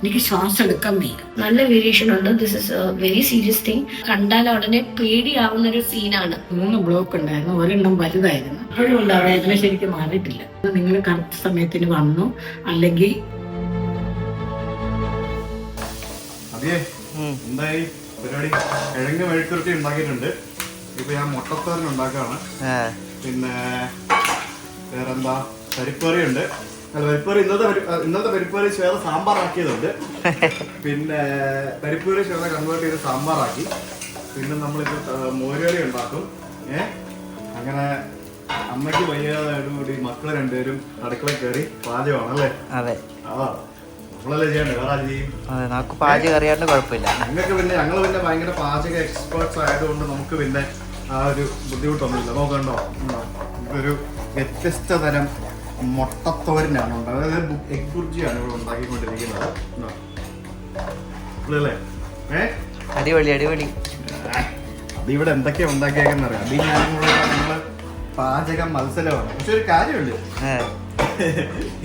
എനിക്ക് ശ്വാസം എടുക്കാൻ വയ്യ. നല്ല വേരിയേഷൻ ഉണ്ട്. This is very serious thing കണ്ടാൽ ഉടനെ പേടിയാവുന്ന ഒരു സീനാണ് മൂന്ന് ബ്ലോക്ക് ഉണ്ടായിരുന്നു. ഒരെണ്ണം വലുതായിരുന്നു. അപ്പോഴും ഉണ്ട്. ആ വേദന ശരിക്കും മാറിയിട്ടില്ല. നിങ്ങൾ കറക്റ്റ് സമയത്തിന് വന്നു. അല്ലെങ്കിൽ എന്തായി? പരിപാടി? കിഴങ്ങ് മെഴുക്കുരുട്ടി ഉണ്ടാക്കിയിട്ടുണ്ട്. ഇപ്പൊ ഞാൻ മുട്ടത്തോരൻ ഉണ്ടാക്കാണ് പിന്നെ വേറെന്താ? പരിപ്പറി പരിപ്പറി ഇന്നത്തെ ഇന്നത്തെ പരിപ്പൂരി ശ്വേത സാമ്പാറാക്കിയതുണ്ട്. പിന്നെ പരിപ്പൂരി ശ്വേത കൺവേർട്ട് ചെയ്ത് സാമ്പാറാക്കി. പിന്നെ നമ്മളിപ്പോ മോരുകറി ഉണ്ടാക്കും. ഏ? അങ്ങനെ അമ്മയ്ക്ക് വയ്യാതായതോടുകൂടി മക്കൾ രണ്ടുപേരും അടുക്കള കയറി പാചകമാണ് അല്ലേ അതെ. ആ നമ്മളല്ലേ ചെയ്യണ്ടേ വേറെ ചെയ്യും? അതെ നമുക്ക് പാചകം അറിയാണ്ട് കുഴപ്പമില്ല. ഞങ്ങൾക്ക് പിന്നെ ഞങ്ങൾ പിന്നെ ഭയങ്കര പാചക എക്സ്പേർട്സ് ആയതുകൊണ്ട് നമുക്ക് പിന്നെ ആ ഒരു ബുദ്ധിമുട്ടൊന്നുമില്ല. നോക്കണ്ടോ? ഒരു ഇതൊരു വ്യത്യസ്ത തരം മുട്ടത്തോരനാണ് ഉണ്ടാകുന്നത് അതായത് എഗ് ബുർജിയാണ് ഇവിടെ ഉണ്ടാക്കിക്കൊണ്ടിരിക്കുന്നത്? ഏ? അടിപൊളി അടിപൊളി. അതിവിടെ ഇവിടെ എന്തൊക്കെയാ ഉണ്ടാക്കിയേക്കെന്ന് അറിയാം? അത് ഞാൻ നമ്മൾ പാചക മത്സരമാണ്. പക്ഷെ ഒരു കാര്യമുണ്ട്.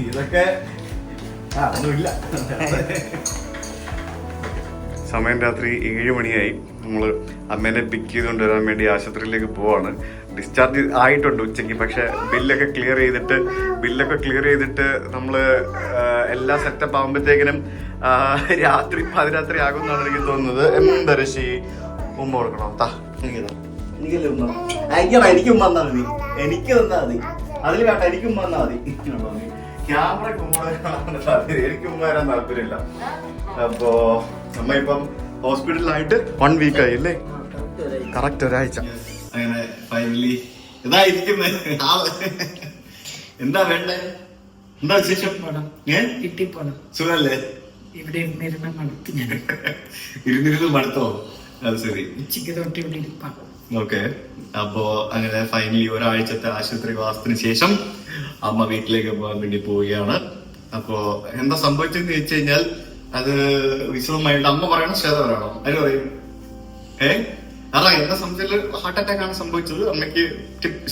ഇതൊക്കെ ആ ഒന്നുമില്ല സമയം രാത്രി ഏഴ് മണിയായി. നമ്മൾ അമ്മേനെ പിക്ക് ചെയ്തുകൊണ്ട് വരാൻ വേണ്ടി ആശുപത്രിയിലേക്ക് പോവാണ്. ഡിസ്ചാർജ് ആയിട്ടുണ്ട് ഉച്ചയ്ക്ക് പക്ഷെ ബില്ലൊക്കെ ക്ലിയർ ചെയ്തിട്ട് ബില്ലൊക്കെ ക്ലിയർ ചെയ്തിട്ട് നമ്മൾ എല്ലാ സെറ്റപ്പ് ആകുമ്പോഴത്തേക്കിനും രാത്രി പതിരാത്രി ആകുമെന്നാണ് എനിക്ക് തോന്നുന്നത്. എന്തരശി ഉമ്മ കൊടുക്കണം താ എനിക്ക് താ. എനിക്കല്ലേ ഉമ്മ? അയ്യടാ എനിക്ക് ഉമ്മ തന്നാ മതി. എനിക്ക് തന്നാ മതി. അതിൽ വേണ്ട എനിക്ക് ഉമ്മ തന്നാ മതി. ക്യാമറ എനിക്ക് ഉമ്മ വരാൻ താല്പര്യമില്ല. അപ്പോ നമ്മ ഇപ്പം ഹോസ്പിറ്റലിലായിട്ട് വൺ വീക്ക് ആയി അല്ലേ? കറക്റ്റ് ഒരാഴ്ച. ഫൈനലി ഇതാ ഇരിക്കുന്നത് എന്താ വേണ്ടേ? എന്താ വിശേഷം? ഏ? കിട്ടിപ്പോണം. സുഖല്ലേ? ഇവിടെ ഇരുന്നിരുന്ന മടുത്ത് ഞാൻ. ഇരുന്നിരുന്ന് മടുത്തോ അത് ശരി. ഉച്ചയ്ക്ക് തൊട്ട് ഇവിടെ ഇരിപ്പാ. ഓക്കെ. അപ്പോ അങ്ങനെ ഫൈനലി ഒരാഴ്ചത്തെ ആശുപത്രി വാസത്തിന് ശേഷം അമ്മ വീട്ടിലേക്ക് പോകാൻ വേണ്ടി പോവുകയാണ്. അപ്പോ എന്താ സംഭവിച്ചെന്ന് ചോദിച്ചു കഴിഞ്ഞാൽ അത് വിശദമായിട്ട് അമ്മ പറയണം? ശ്വേത പറയണോ? അതിന് പറയും? ഏ? അതാ എന്താ സംശയത്തിൽ ഹാർട്ട് അറ്റാക്ക് ആണ് സംഭവിച്ചത്. അമ്മയ്ക്ക്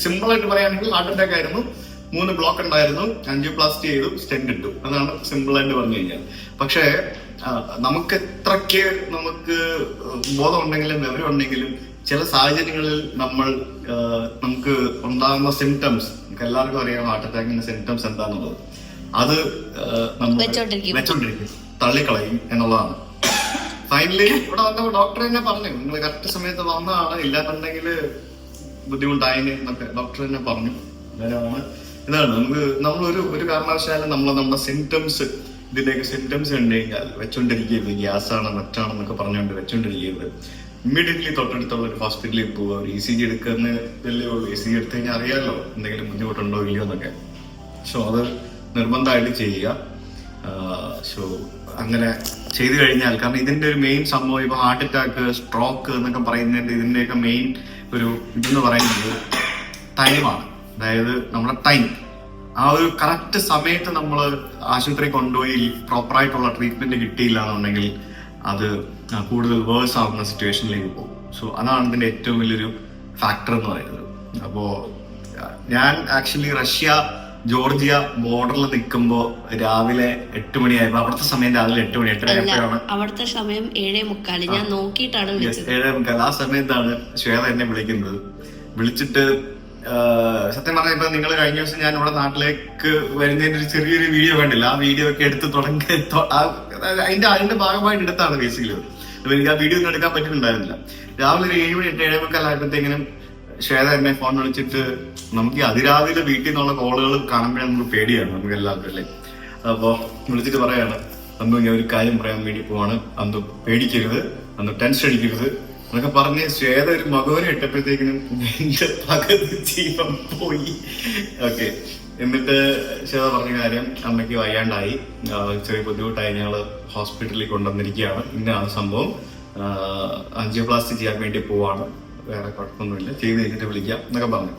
സിമ്പിൾ ആയിട്ട് പറയുകയാണെങ്കിൽ ഹാർട്ട് അറ്റാക്ക് ആയിരുന്നു. മൂന്ന് ബ്ലോക്ക് ഉണ്ടായിരുന്നു. അഞ്ചിയോപ്ലാസ്റ്റി ചെയ്തു സ്റ്റെന്റ് ഇട്ടു. അതാണ് സിമ്പിൾ ആയിട്ട് പറഞ്ഞു കഴിഞ്ഞാൽ. പക്ഷേ നമുക്ക് എത്രയ്ക്ക് നമുക്ക് ബോധം ഉണ്ടെങ്കിലും വിവരം ഉണ്ടെങ്കിലും ചില സാഹചര്യങ്ങളിൽ നമ്മൾ നമുക്ക് ഉണ്ടാകുന്ന സിംറ്റംസ് നമുക്ക് എല്ലാവർക്കും അറിയാം ഹാർട്ട് അറ്റാക്കിന്റെ സിംറ്റംസ് എന്താണെന്നുള്ളത് അത് നമ്മൾ. വെച്ചോണ്ടിരിക്കും. തള്ളിക്കളയും എന്നുള്ളതാണ്. ഫൈനലി ഇവിടെ വന്നപ്പോ ഡോക്ടർ തന്നെ പറഞ്ഞു നിങ്ങൾ കറക്റ്റ് സമയത്ത് വന്നതാണ്. ഇല്ലാന്നുണ്ടെങ്കിൽ ബുദ്ധിമുട്ടായിന് എന്നൊക്കെ ഡോക്ടർ തന്നെ പറഞ്ഞു. ഇതാണ് നമുക്ക് നമ്മൾ ഒരു ഒരു കാരണവശാലും നമ്മൾ നമ്മുടെ സിംറ്റംസ് ഇതിന്റെയൊക്കെ സിംറ്റംസ് കണ്ടു കഴിഞ്ഞാൽ വെച്ചോണ്ടിരിക്കരുത്. ഗ്യാസ് ആണ് മറ്റാണെന്നൊക്കെ പറഞ്ഞുകൊണ്ട് വെച്ചോണ്ടിരിക്കരുത്. ഇമ്മീഡിയറ്റ്ലി തൊട്ടടുത്തുള്ള ഒരു ഹോസ്പിറ്റലിൽ പോവുക. ഒരു ഇ സി ജി എടുക്കുന്ന വലിയ ഉള്ളൂ. ഇ സി ജി എടുത്തു കഴിഞ്ഞാൽ അറിയാമല്ലോ എന്തെങ്കിലും ബുദ്ധിമുട്ടുണ്ടോ ഇല്ലയോ എന്നൊക്കെ. സോ അത് നിർബന്ധമായിട്ട് ചെയ്യുക. സോ അങ്ങനെ ചെയ്തു കഴിഞ്ഞാൽ കാരണം ഇതിന്റെ ഒരു മെയിൻ സംഭവം ഇപ്പൊ ഹാർട്ട് അറ്റാക്ക് സ്ട്രോക്ക് എന്നൊക്കെ പറയുന്നതിന്റെ ഇതിന്റെയൊക്കെ മെയിൻ ഒരു ഇതെന്ന് പറയുന്നത് ടൈമാണ് അതായത് നമ്മുടെ ടൈം ആ ഒരു കറക്റ്റ് സമയത്ത് നമ്മൾ ആശുപത്രി കൊണ്ടുപോയി പ്രോപ്പറായിട്ടുള്ള ട്രീറ്റ്മെന്റ് കിട്ടിയില്ല എന്നുണ്ടെങ്കിൽ അത് കൂടുതൽ വേഴ്സ് ആവുന്ന സിറ്റുവേഷനിലേക്ക് പോകും. സോ അതാണ് ഇതിന്റെ ഏറ്റവും വലിയൊരു ഫാക്ടർ എന്ന് പറയുന്നത്. അപ്പോ ഞാൻ ആക്ച്വലി റഷ്യ ജോർജിയ ബോർഡറിൽ നിൽക്കുമ്പോ രാവിലെ എട്ട് മണിയായിരുന്നു അവിടുത്തെ സമയം രാവിലെ എട്ട് മണി എട്ടര എപ്പോഴാണ് അവിടുത്തെ സമയം ഏഴേ മുക്കാൽ. ഞാൻ നോക്കിയിട്ടാണ് വിളിച്ചത്. ഏഴേ മുക്കാൽ ആ സമയത്താണ് ശ്വേത എന്നെ വിളിക്കുന്നത്. വിളിച്ചിട്ട് സത്യം പറഞ്ഞ ഇപ്പൊ നിങ്ങൾ കഴിഞ്ഞ ദിവസം ഞാൻ ഇവിടെ നാട്ടിലേക്ക് വരുന്നതിന്റെ ഒരു ചെറിയൊരു വീഡിയോ കണ്ടില്ല. ആ വീഡിയോ ഒക്കെ എടുത്ത് തുടങ്ങി അതിന്റെ അതിന്റെ ഭാഗമായിട്ട് എടുത്താണ് ബേസിക്കലി അപ്പൊ എനിക്ക് ആ വീഡിയോ ഒന്നും എടുക്കാൻ പറ്റുന്നുണ്ടായിരുന്നില്ല. രാവിലെ ഒരു ഏഴ് മണി എട്ട് ഏഴേ മുക്കാലായപ്പോഴത്തേക്കിനും ശ്വേത എന്നെ ഫോൺ വിളിച്ചിട്ട് നമുക്ക് അതിരാവിലെ വീട്ടിൽ നിന്നുള്ള കോളുകൾ കാണുമ്പോഴേ നമുക്ക് പേടിയാണ് നമുക്ക് എല്ലാവർക്കും അല്ലേ? അപ്പൊ വിളിച്ചിട്ട് പറയാണ് അന്ന് ഞാൻ ഒരു കാര്യം പറയാൻ വേണ്ടി പോവാണ്. അന്ന് പേടിക്കരുത് അന്ന് ടെൻഷൻ അടിക്കരുത്. എന്നൊക്കെ പറഞ്ഞ് ശ്വേത ഒരു മകവനെ ഇട്ടപ്പോഴത്തേക്കിനും എന്റെ ജീവൻ പോയി. ഓക്കെ എന്നിട്ട് ശ്വേത പറഞ്ഞ കാര്യം അമ്മയ്ക്ക് വയ്യാണ്ടായി. ചെറിയ ബുദ്ധിമുട്ടായി. ഞങ്ങൾ ഹോസ്പിറ്റലിൽ കൊണ്ടുവന്നിരിക്കുകയാണ്. ഇന്നാണ് സംഭവം. അഞ്ചിയോപ്ലാസ്റ്റി ചെയ്യാൻ വേണ്ടി പോവാണ്. വേറെ കുഴപ്പമൊന്നുമില്ല. ചെയ്ത് കഴിഞ്ഞിട്ട് വിളിക്കാം എന്നൊക്കെ പറഞ്ഞു.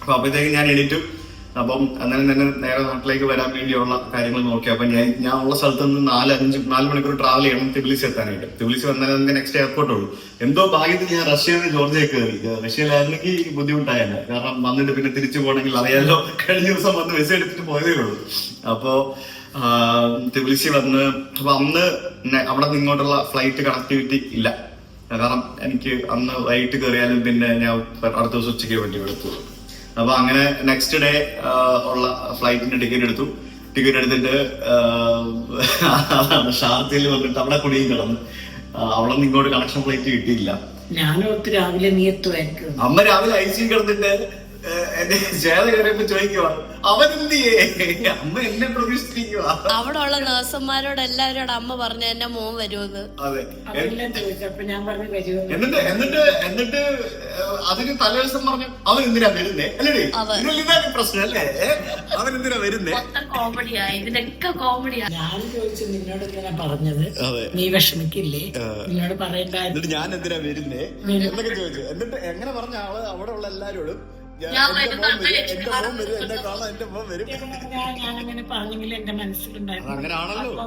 അപ്പോൾ അപ്പോഴത്തേക്ക് ഞാൻ എണീറ്റു. അപ്പം അങ്ങനെ തന്നെ നേരെ നാട്ടിലേക്ക് വരാൻ വേണ്ടിയുള്ള കാര്യങ്ങൾ നോക്കി. അപ്പൊ ഞാൻ ഞാൻ ഉള്ള സ്ഥലത്ത് നിന്ന് നാല് അഞ്ച് നാല് മണിക്കൂർ ട്രാവൽ ചെയ്യണം തിബിലിസി എത്താനായിട്ട്. തിബിലിസി വന്നാൽ നമുക്ക് നെക്സ്റ്റ് എയർപോർട്ട് ഉള്ളൂ. എന്തോ ഭാഗ്യത്തിൽ ഞാൻ റഷ്യയിൽ നിന്ന് ജോർജിയ കയറി. റഷ്യയിലായിരുന്നെങ്കിൽ ബുദ്ധിമുട്ടായല്ല. കാരണം വന്നിട്ട് പിന്നെ തിരിച്ചു പോകണമെങ്കിൽ അറിയാലോ കഴിഞ്ഞ ദിവസം വന്ന് വിസ എടുത്തിട്ട് പോയതേ ഉള്ളൂ. അപ്പോൾ തിബിലിസി വന്ന് അപ്പൊ അന്ന് അവിടെ നിന്ന് ഇങ്ങോട്ടുള്ള ഫ്ലൈറ്റ് കണക്ടിവിറ്റി ഇല്ല. കാരണം എനിക്ക് അന്ന് വൈകിട്ട് കയറിയാലും പിന്നെ ഞാൻ അടുത്ത ദിവസം ഉച്ചയ്ക്ക് വേണ്ടി എടുത്തു. അപ്പൊ അങ്ങനെ നെക്സ്റ്റ് ഡേ ഉള്ള ഫ്ലൈറ്റിന്റെ ടിക്കറ്റ് എടുത്തു. ടിക്കറ്റ് എടുത്തിട്ട് ഷാർജയിൽ വന്നിട്ട് അവിടെ കുടിയും കിടന്നു. അവളെ അവിടെ നിന്ന് ഇങ്ങോട്ട് കണക്ഷൻ ഫ്ലൈറ്റ് കിട്ടിയില്ല. ഞാനും രാവിലെ നീ അമ്മ രാവിലെ ഐ സി കിടന്നിട്ട് എന്റെ ചേത കയറിയപ്പോ ചോദിക്കുവാ അവൻ എന്തിയേ അമ്മ എന്നെ പ്രതീക്ഷിച്ചിരിക്കുവാ. അവിടെ ഉള്ള നേഴ്സുമാരോട് എല്ലാവരോടും അമ്മ പറഞ്ഞു എന്റെ മോൻ വരുമെന്ന്. അതെ. എന്നിട്ട് എന്നിട്ട് എന്നിട്ട് അതിന് തലേദിവസം പറഞ്ഞു അവൻ എന്തിനാ വരുന്നേ? അല്ലേ അവൻ. ഇതാണ് പ്രശ്നം അല്ലേ? അവൻ എന്തിനാ വരുന്നേ? കോമഡിയാ ഇതിനൊക്കെ കോമഡിയാ ഞാൻ ചോദിച്ചു നിന്നോട് ഇങ്ങനെ പറഞ്ഞത്? നീ വിഷമിക്കില്ലേ? നിന്നോട് പറയണ്ട എന്നിട്ട് ഞാൻ എന്തിനാ വരുന്നേ? എന്നൊക്കെ ചോദിച്ചു. എന്നിട്ട് എങ്ങനെ പറഞ്ഞ ആൾ അവിടെ ഉള്ള എല്ലാരോടും പറഞ്ഞെങ്കിൽ എന്റെ മനസ്സിലുണ്ടായിരുന്നു. അതങ്ങനാണല്ലോ.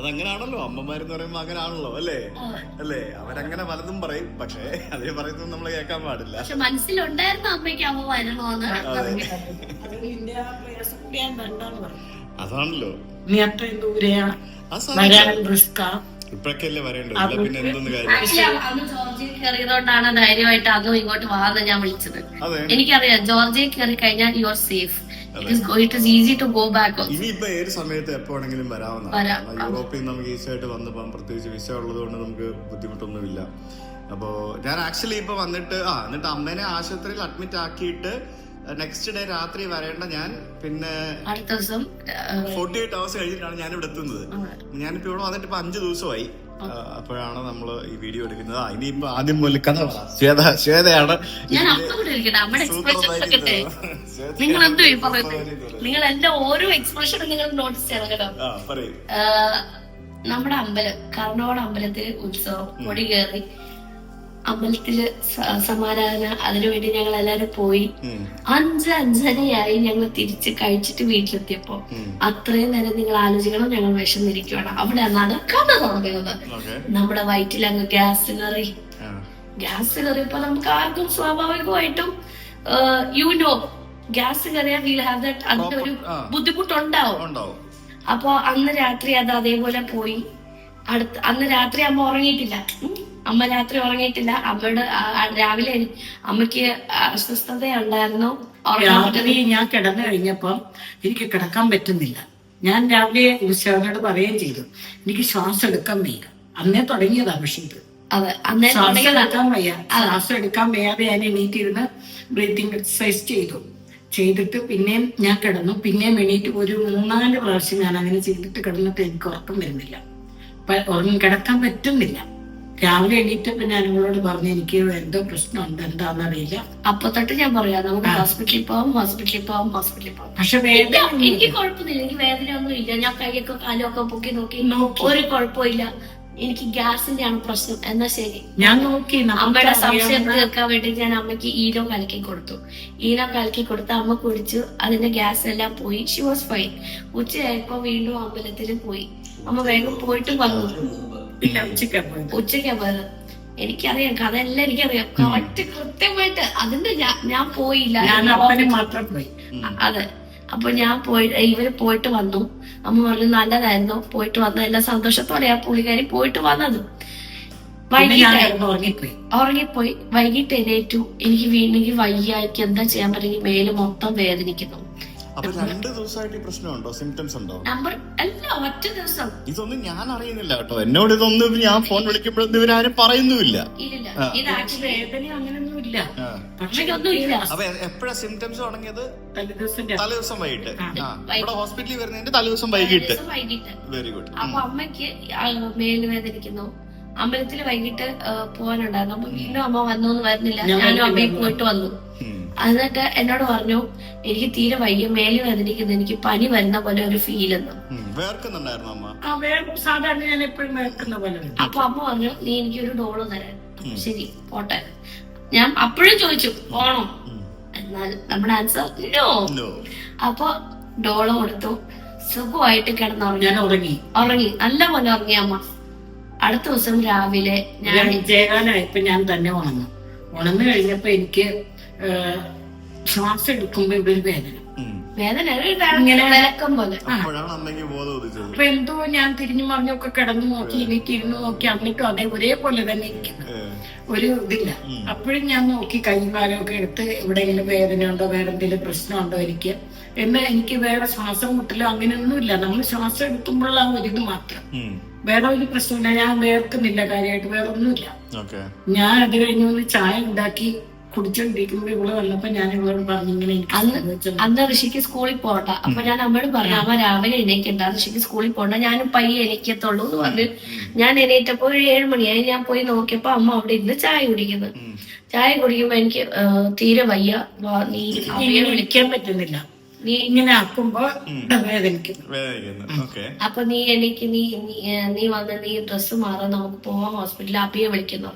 അതങ്ങനാണല്ലോ. അമ്മമാരെന്ന് പറയുമ്പോ അങ്ങനാണല്ലോ അല്ലേ? അല്ലേ? അവരങ്ങനെ പലതും പറയും. പക്ഷേ അതേ പറയുന്നത് നമ്മൾ കേൾക്കാൻ പാടില്ല. പക്ഷെ മനസ്സിലുണ്ടായിരുന്നു അമ്മയ്ക്ക് അമ്മ വരണോന്ന്. അതാണല്ലോ. നീ അത്രയും ദൂരെയാ ആ വരാൻ റിസ്കാ ഇപ്പൊക്കെ അല്ലേ വരേണ്ടത് പിന്നെ എന്തൊന്ന് കാര്യം അന്ന് ജോർജിയിൽ കയറിയതുകൊണ്ടാണ് ധൈര്യമായിട്ട് അതും ഇങ്ങോട്ട് വാന്ന് ഞാൻ വിളിച്ചത്. എനിക്കറിയാം ജോർജിയിൽ കയറി കഴിഞ്ഞാൽ യു ആർ സേഫ് ഇനിയിപ്പോ ഏത് സമയത്ത് എപ്പോ വേണമെങ്കിലും വരാവുന്നതാണ്. വരാം. യൂറോപ്പിൽ നിന്ന് നമുക്ക് ഈസി ആയിട്ട് വന്നപ്പം പ്രത്യേകിച്ച് വിസ ഉള്ളത് കൊണ്ട് നമുക്ക് ബുദ്ധിമുട്ടൊന്നുമില്ല. അപ്പോ ഞാൻ ആക്ച്വലി ഇപ്പൊ വന്നിട്ട് ആ എന്നിട്ട് അമ്മേനെ ആശുപത്രിയിൽ അഡ്മിറ്റ് ആക്കിയിട്ട് നെക്സ്റ്റ് ഡേ രാത്രി വരേണ്ട ഞാൻ പിന്നെ അടുത്ത ദിവസം ഫോർട്ടി എയ്റ്റ് അവേഴ്സ് കഴിഞ്ഞിട്ടാണ് ഞാൻ ഇവിടെ എത്തുന്നത്. ഞാനിപ്പോ ഇവിടെ വന്നിട്ട് ഇപ്പൊ അഞ്ചു ദിവസമായി. അപ്പോഴാണ് നമ്മൾ ഈ വീഡിയോ എടുക്കുന്നത്. ആ ഇനിയിപ്പോ ആദ്യം മുതൽ കഥ ശ്വേത ശ്വേതയാണ് നിങ്ങൾ എന്തു നിങ്ങൾ എന്റെ ഓരോ എക്സ്പ്രഷനും നിങ്ങൾ നോട്ടീസ് ചെയ്യണം കേട്ടോ. നമ്മുടെ അമ്പലം കർണോട് അമ്പലത്തിൽ ഉത്സവം കൊടി കയറി. അമ്പലത്തിൽ സമാരാധന അതിനുവേണ്ടി ഞങ്ങൾ എല്ലാരും പോയി. അഞ്ച് അഞ്ചരയായി ഞങ്ങൾ തിരിച്ച് കഴിച്ചിട്ട് വീട്ടിലെത്തിയപ്പോ അത്രയും നേരം നിങ്ങൾ ആലോചിക്കണം ഞങ്ങൾ വിശന്നിരിക്കുകയാണ് അവിടെ നടക്കാതെ തുടങ്ങുന്നത്. ഓക്കെ. നമ്മുടെ വയറ്റിൽ അങ്ങ് ഗ്യാസ് കയറി. ഗ്യാസ് കയറിയപ്പോ നമുക്ക് ആർക്കും സ്വാഭാവികമായിട്ടും യു നോ ഗ്യാസ് കയറിയാൽ വീൽ ഹാവ് ദാറ്റ് അതിന്റെ ഒരു. ബുദ്ധിമുട്ടുണ്ടാവും. അപ്പൊ അന്ന് രാത്രി അത് അതേപോലെ പോയി. അടുത്ത അന്ന് രാത്രി അമ്മ ഉറങ്ങിയിട്ടില്ല. അമ്മ രാത്രി ഉറങ്ങിയിട്ടില്ല. അമ്മയുടെ രാവിലെ അമ്മയ്ക്ക് അമ്മയ്ക്ക് അസ്വസ്ഥത ഉണ്ടായിരുന്നു രാത്രി ഞാൻ കിടന്നു കഴിഞ്ഞപ്പം എനിക്ക് കിടക്കാൻ പറ്റുന്നില്ല. ഞാൻ രാവിലെ ഉത്സവനോട് പറയുകയും ചെയ്തു എനിക്ക് ശ്വാസം എടുക്കാൻ വയ്യ. അന്നേ തുടങ്ങിയതാ പക്ഷേ ഇത് ശ്വാസം. എടുക്കാൻ വയ്യ. ശ്വാസം എടുക്കാൻ വയ്യാതെ ഞാൻ എണീറ്റിരുന്ന് ബ്രീത്തിങ് എക്സസൈസ് ചെയ്തു. ചെയ്തിട്ട് പിന്നെയും ഞാൻ കിടന്നു. പിന്നെയും എണീറ്റ് ഒരു മൂന്നാൽ പ്രാവശ്യം ഞാൻ അങ്ങനെ ചെയ്തിട്ട് കിടന്നിട്ട് എനിക്ക് ഉറക്കം വരുന്നില്ല. ഉറങ്ങി കിടക്കാൻ പറ്റുന്നില്ല. രാവിലെ എണീറ്റ പിന്നെ അനുകളോട് പറഞ്ഞു എനിക്ക് എന്തോ പ്രശ്നമുണ്ട് എന്താണെന്നറിയില്ല അപ്പൊ തൊട്ട് ഞാൻ പറയാം നമുക്ക് ഹോസ്പിറ്റലിൽ പോവാം ഹോസ്പിറ്റലിൽ പോവാം ഹോസ്പിറ്റലിൽ പോവാം. പക്ഷെ എനിക്ക് കുഴപ്പമില്ല എനിക്ക് വേദന ഒന്നും ഇല്ല. ഞാൻ കൈയൊക്കെ കാലൊക്കെ പൊക്കി നോക്കി. നോക്കി. ഒരു കുഴപ്പമില്ല. എനിക്ക് ഗ്യാസിന്റെ ആണ് പ്രശ്നം. എന്നാ ശരി. ഞാൻ നോക്കി. അമ്മയുടെ സംശയം തീർക്കാൻ വേണ്ടി ഞാൻ അമ്മയ്ക്ക് ഈലോ കലക്കി കൊടുത്തു. ഈലോ കലക്കി കൊടുത്ത് അമ്മ കുടിച്ചു. അതിന്റെ ഗ്യാസ് എല്ലാം പോയി. ഷി വാസ് ഫൈൻ ഉച്ചയായപ്പോ വീണ്ടും അമ്പലത്തിൽ പോയി. അമ്മ വേഗം പോയിട്ട് വന്നു. ഇല്ല ഉച്ചയ്ക്കാ പോയത് ഉച്ചയ്ക്കാ പോയത് എനിക്കറിയാം കഥ എല്ലാം എനിക്കറിയാം കറക്റ്റ് കൃത്യമായിട്ട് അതിന്റെ ഞാൻ ഞാൻ പോയില്ല. ഞാൻ അപ്പന് മാത്രം പോയി. അതെ. അപ്പൊ ഞാൻ പോയി ഇവർ പോയിട്ട് വന്നു. അമ്മ പറഞ്ഞു നല്ലതായിരുന്നു. പോയിട്ട് വന്ന എല്ലാം സന്തോഷത്തോടെ ആ പുള്ളിക്കാരി പോയിട്ട് വന്നത്. ഉറങ്ങിപ്പോയി. ഉറങ്ങിപ്പോയി. വൈകിട്ട് എണീറ്റു. എനിക്ക് വീണെങ്കിൽ വയ്യ എനിക്ക് എന്താ ചെയ്യാൻ പറ്റുമെങ്കിൽ മേൽ മൊത്തം വേദനിക്കുന്നു. അപ്പൊ രണ്ട് ദിവസമായിട്ട് ഈ പ്രശ്നമുണ്ടോ? സിംറ്റംസ് ഉണ്ടോ? നമ്പർ അല്ല ഒറ്റ ദിവസം. ഇതൊന്നും ഞാൻ അറിയുന്നില്ല കേട്ടോ. എന്നോട് ഇതൊന്നും ഞാൻ ഫോൺ വിളിക്കുമ്പോഴൊന്നും ഇവരാരും പറയുന്നുമില്ല. ഇല്ല ആ. ഇത് ആക്ച്വലി വേദന അങ്ങനൊന്നും ഇല്ല ആ. ഇല്ല അപ്പൊ എപ്പോഴാ സിംറ്റംസ് തുടങ്ങിയത്? തലേദിവസം തലേദിവസം വൈകിട്ട്. ആ. വൈകിട്ട്. ഇവിടെ ഹോസ്പിറ്റലിൽ വരുന്നതിന്റെ തലേദിവസം വൈകിട്ട്. ദിവസം വൈകിട്ട്. വെരി ഗുഡ് അപ്പൊ അമ്മയ്ക്ക് ആ മേൽ വേദനിക്കുന്നു അമ്പലത്തിൽ വൈകിട്ട് പോവാനുണ്ടായിരുന്നു. പോകാനുണ്ടായിരുന്നു അപ്പൊ വീണ്ടും അമ്മ വന്നോന്ന് വരുന്നില്ല. ഞാൻ ഞാനും അമ്മയും പോയിട്ട് വന്നു. എന്നിട്ട് എന്നോട് പറഞ്ഞു എനിക്ക് തീരെ വയ്യ മേലെ വേദനിക്കുന്നു എനിക്ക് പനി വരുന്ന പോലെ ഒരു ഫീൽ എന്ന് സാധാരണ ഞാൻ എപ്പോഴും. അപ്പൊ അമ്മ പറഞ്ഞു നീ എനിക്കൊരു ഡോൾ തരാൻ. ശരി പോട്ടെ. ഞാൻ അപ്പോഴും ചോദിച്ചു പോണോ? എന്നാൽ നമ്മുടെ ആൻസർ നോ. അപ്പൊ ഡോൾ കൊടുത്തു. സുഖമായിട്ട് കിടന്നുറങ്ങി. ഞാൻ ഉറങ്ങി. ഉറങ്ങി. നല്ല പോലെ ഉറങ്ങി അമ്മ. അടുത്ത ദിവസം രാവിലെ ഞാൻ അഞ്ചേകാലായപ്പോ ഞാൻ തന്നെ ഉണന്നു ഉണർന്നു കഴിഞ്ഞപ്പോ എനിക്ക് ശ്വാസം എടുക്കുമ്പോ ഇവിടെ ഒരു വേദന. വേദന ഇങ്ങനെ- വിലക്കം പോലെ. അപ്പൊ എന്തോ ഞാൻ തിരിഞ്ഞു മറിഞ്ഞൊക്കെ കിടന്നു നോക്കി എനിക്ക് ഇരുന്ന് നോക്കി അന്നിട്ടും അതേ ഒരേപോലെ തന്നെ ഇരിക്കുന്നു. ഒരു ഇതില്ല. അപ്പോഴും ഞാൻ നോക്കി കൈയും കാലമൊക്കെ എടുത്ത് എവിടെയെങ്കിലും വേദനയുണ്ടോ വേറെ എന്തെങ്കിലും പ്രശ്നമുണ്ടോ എനിക്ക്. എന്നാൽ എനിക്ക് വേറെ ശ്വാസം മുട്ടലോ അങ്ങനെയൊന്നുമില്ല. നമ്മൾ ശ്വാസം എടുക്കുമ്പോഴുള്ള ആ ഒരു ഇത് മാത്രം. വേറെ ഒരു പ്രശ്നമില്ല. ഞാൻ വേർക്കുന്നില്ല കാര്യമായിട്ട്. വേറെ ഒന്നുമില്ല. ഞാൻ അത് കഴിഞ്ഞ് വന്ന് ചായ ഉണ്ടാക്കി കുടിച്ചോണ്ടിരിക്കുമ്പോ ഇവൾ വന്നപ്പോ ഞാൻ ഇവളോട് പറഞ്ഞു ഇങ്ങനെ അന്ന് ഋഷിക്ക് സ്കൂളിൽ പോകണ്ട അപ്പൊ ഞാൻ അമ്മയോട് പറഞ്ഞു അമ്മ രാവിലെ എണീക്കണ്ട ഋഷിക്ക് സ്കൂളിൽ പോകണ്ട. ഞാനും പയ്യെ എണീക്കത്തുള്ളൂ എന്ന് പറഞ്ഞു. ഞാൻ എണീറ്റപ്പോ ഒരു ഏഴ് മണിയായി ഞാൻ പോയി നോക്കിയപ്പോ അമ്മ അവിടെ ഇരുന്ന് ചായ കുടിക്കുന്നത് ചായ കുടിക്കുമ്പോ എനിക്ക് തീരെ വയ്യ. നീ വിളിക്കാൻ പറ്റുന്നില്ല. നീ ഇങ്ങനെ ആക്കുമ്പോ വേദനിക്കുന്നു. അപ്പൊ നീ എനിക്ക് നീ നീ, വന്ന് നീ ഡ്രസ്സ് മാറാൻ നമുക്ക് പോവാം. ഹോസ്പിറ്റലിൽ അപ്പിയെ വിളിക്കുന്നു.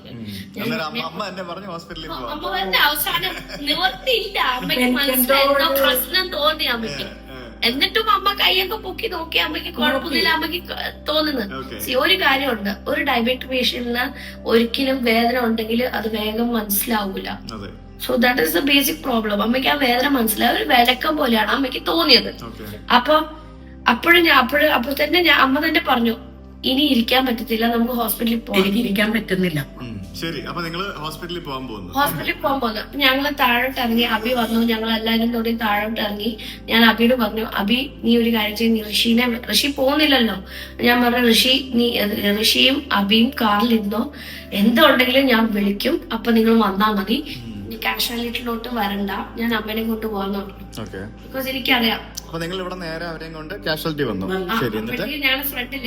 അമ്മ അമ്മ എന്നെ പറഞ്ഞു ഹോസ്പിറ്റലിൽ പോവാം. അമ്മ അവസാനം നിവർത്തിയില്ല. അമ്മയ്ക്ക് മനസ്സിലായി. പ്രശ്നം തോന്നി അമ്മയ്ക്ക്. എന്നിട്ടും അമ്മ കൈയൊക്കെ പൊക്കി നോക്കി അമ്മയ്ക്ക് കുഴപ്പമൊന്നുമില്ല. അമ്മയ്ക്ക് തോന്നുന്നു. ഒരു കാര്യമുണ്ട്. ഒരു ഡയബറ്റിക് പേഷ്യന്റിന് ഒരിക്കലും വേദന ഉണ്ടെങ്കിൽ അത് വേഗം മനസ്സിലാവൂല. അതെ. So that is the basic problem അമ്മയ്ക്ക് ആ വേദന മനസ്സിലായി. ഒരു വിലക്കം പോലെയാണ് അമ്മയ്ക്ക് തോന്നിയത്. അപ്പൊ അപ്പോഴും ഞാൻ അപ്പോഴും അപ്പോൾ തന്നെ ഞാൻ അമ്മ തന്നെ പറഞ്ഞു ഇനി ഇരിക്കാൻ പറ്റത്തില്ല നമുക്ക് ഹോസ്പിറ്റലിൽ പോകാം എനിക്ക് ഇരിക്കാൻ പറ്റുന്നില്ല. ശരി. അപ്പൊ നിങ്ങൾ ഹോസ്പിറ്റലിൽ പോകാൻ പോകുന്നു. ഹോസ്പിറ്റലിൽ പോകാൻ പോകുന്നു. അപ്പൊ ഞങ്ങൾ താഴോട്ട് ഇറങ്ങി അബി വന്നു. ഞങ്ങൾ എല്ലാവരും കൂടി താഴോട്ട് ഇറങ്ങി. ഞാൻ അബിയോട് പറഞ്ഞു അബി നീ ഒരു കാര്യം ചെയ്യും. നീ ഋഷീനെ ഋഷി പോകുന്നില്ലല്ലോ. ഞാൻ പറഞ്ഞു ഋഷി നീ ഋഷിയും അബിയും കാറിലിരുന്നോ. എന്തുണ്ടെങ്കിലും ഞാൻ വിളിക്കും. അപ്പൊ നിങ്ങൾ വന്നാ മതി. കാഷ്വാലിറ്റിയിലോട്ട് വരണ്ട. ഞാൻ അമ്മേനെ കൊണ്ട് പോകാന്ന് പറഞ്ഞു ഓക്കെ ബിക്കോസ് എനിക്കറിയാം. അപ്പൊ നിങ്ങൾ ഇവിടെ നേരെ അവരെയും കൊണ്ട് കാഷ്വാലിറ്റി വന്നു. ശരി എന്നിട്ട്? അപ്പോഴത്തേക്ക് ഞാൻ ഫ്രണ്ടിൽ